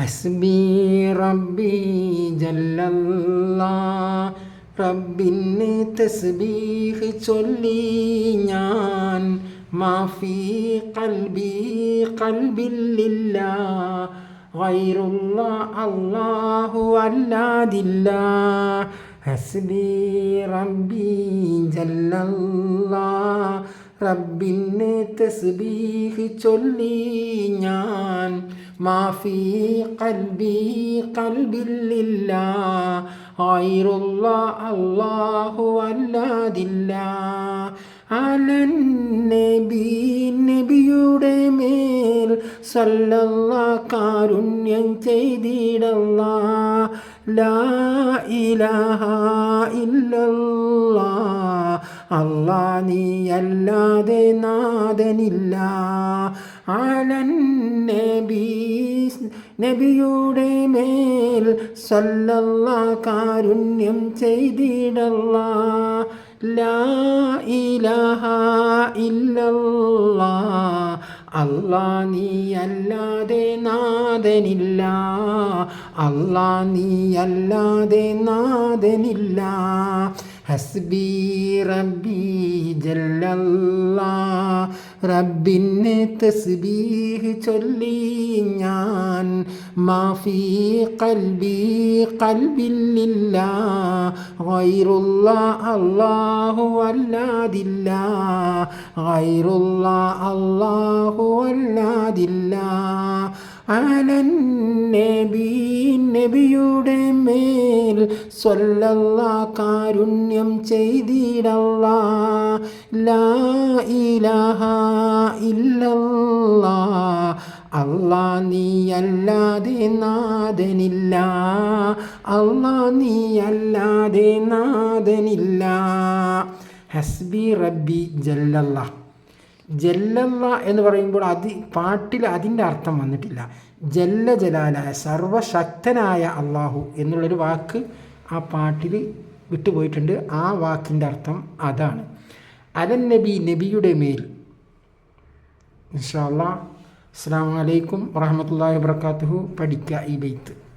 ഹസ്ബി റബ്ബി ജല്ലല്ലാ. റബ്ബിന് തസ്ബീഹ് ചൊല്ലി ഞാൻ. മാഫി കൽബി കൽബില്ലില്ല വൈറുള്ള അള്ളാഹു അല്ലാതില്ല ഹസ്ബി റബ്ബി ജല്ലല്ലാ. റബ്ബിന് തസ്ബീഹ് ചൊല്ലി ഞാൻ. മാഫി കൽബി കൽബില്ലില്ല ഗൈറുള്ള അല്ലാഹു അല്ലാതില്ല അലൻ നബി നബിയുടെ മേൽ സല്ലല്ല കാരുണ്യം ചെയ്തിടല്ല ലാ ഇലാഹ ഇല്ലല്ലാ അല്ലാ നീ അല്ലാതെ നാഥനില്ല. അലൻ നബി നബിയുടെ മേൽ സല്ലല്ല കാരുണ്യം ചെയ്തിടല്ല. ലാ ഇലാഹ ഇല്ലല്ലാ. അല്ലാ നീ അല്ലാതെ നാഥനില്ല. അല്ലാ നീ അല്ലാതെ നാഥനില്ല. ഹസ്ബി റബ്ബി ജല്ലല്ലാ. റബ്ബിന് തസ്ബീഹ് ചൊല്ലി ഞാൻ മാഫി കൽബി കൽബില്ലില്ല ഗൈറുള്ള അല്ലാഹു അല്ലാതില്ല ഗൈറുള്ള അല്ലാഹു അല്ലാതില്ല അലൻ നബി നബിയുടെ മേൽ സ്വല്ലല്ല കാരുണ്യം ചെയ്തിടല്ല. ലാ ഇലാഹ ഇല്ലല്ലാ. അല്ലാ നീ അല്ലാതെ നാഥനില്ല. അല്ലാ നീ അല്ലാതെ നാഥനില്ല. ഹസ്ബി റബ്ബി ജല്ലല്ല. ജല്ലല്ല എന്ന് പറയുമ്പോൾ അത് പാട്ടിൽ അതിന്റെ അർത്ഥം വന്നിട്ടില്ല. ജല്ല ജലാലായ സർവശക്തനായ അള്ളാഹു എന്നുള്ളൊരു വാക്ക് ആ പാട്ടിൽ വിട്ടുപോയിട്ടുണ്ട്. ആ വാക്കിന്റെ അർത്ഥം അതാണ്. അലൻ നബി നബിയുടെ മേൽ. ഇൻഷാ അല്ലാ അസ്സാം വലൈക്കും വറഹമത്തല്ലാ വാബർക്കാത്തുഹു പഠിക്കുക ഈ ബെയ്ത്ത്